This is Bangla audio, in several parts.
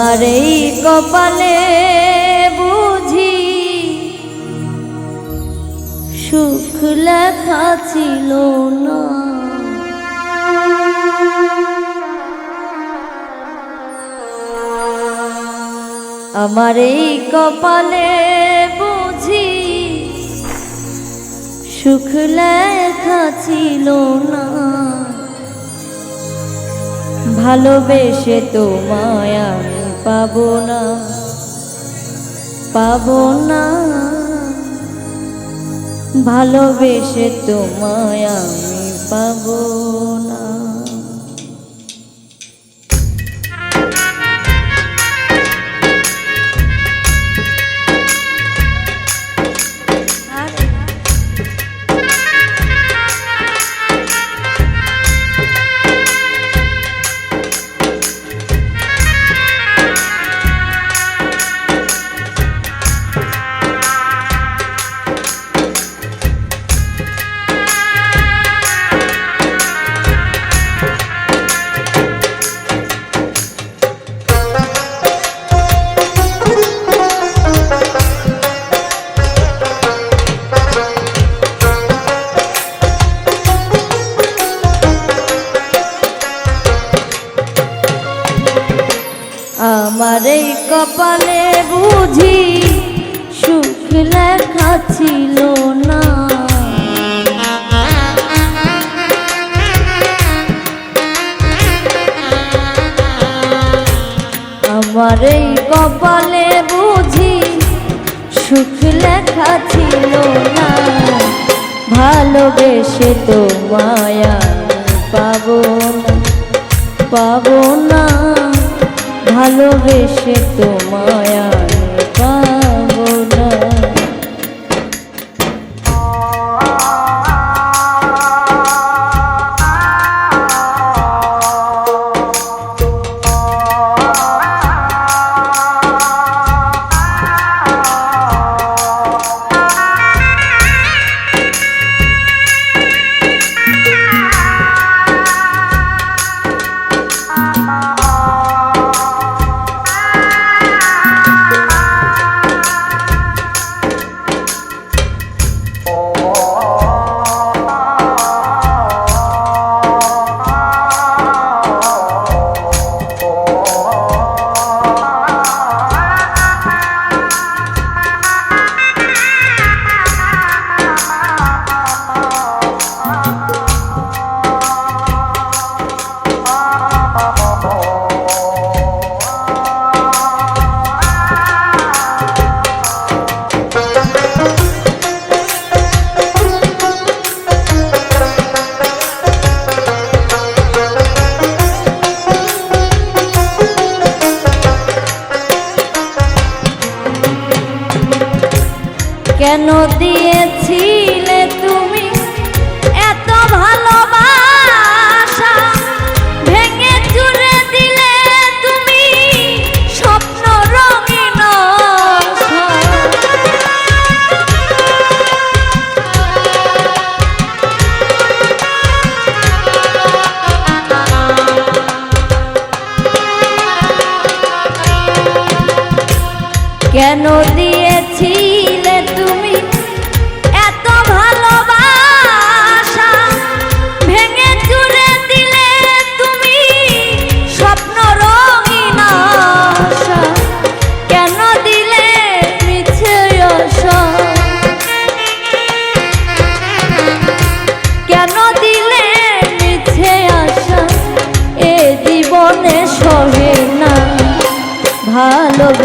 আমার এই কপালে বুঝি সুখ লেখা ছিল না। আমার এই কপালে বুঝি সুখ লেখা ছিল না। ভালোবেসে তোমায় আমি পাবো না পাবো না। ভালোবেসে তোমায় আমি পাবো কপালে বুঝি সুখ লেখা ছিল না। আমার এই কপালে বুঝি সুখ লেখা ছিল না। ভালোবেসে তো মায়া পাবো না পাবো না। ভালোবেসে তোমায় দিয়েছিলে তুমি। এত ভালোবাসা ভেঙে স্বপ্ন রঙিন কেন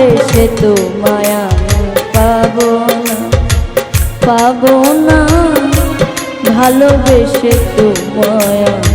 ভালোবেসে তো মায়া পাবো না পাবো না। ভালোবেসে তোমায় আমি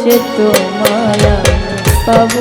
ভালোবেসে তোমায় পাবো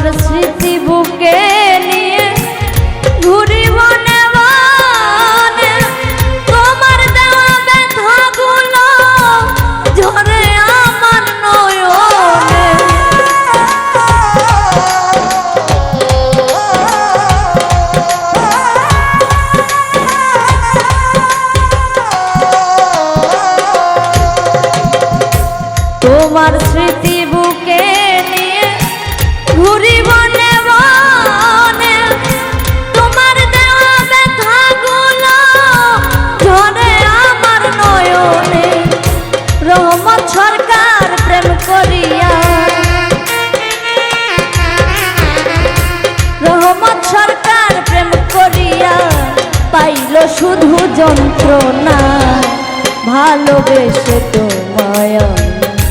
তোমার স্মৃতি বুকে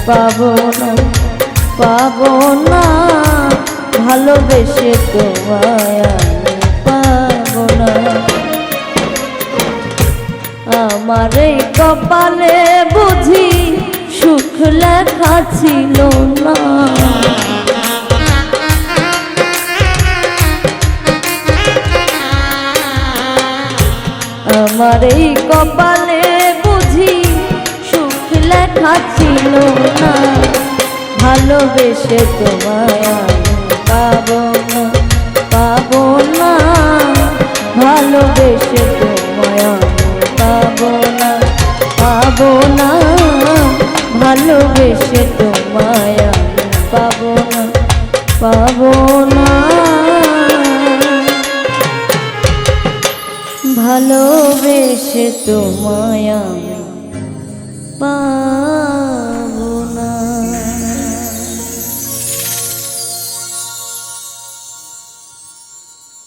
পাবো না পাবো না। ভালোবেসে তোমায় পাবো না। আমার এই কপালে বুঝি সুখ লেখা ছিল না। আমার এই কপালে বুঝি সুখ লেখা ছিল না, ভালোবেসে তোমায় পাবো না পাবো না, ভালোবেসে তোমায় পাবো না পাবো না, ভালোবেসে তোমায় পাবো না পাবো না। ভালোবেসে তোমায় পাই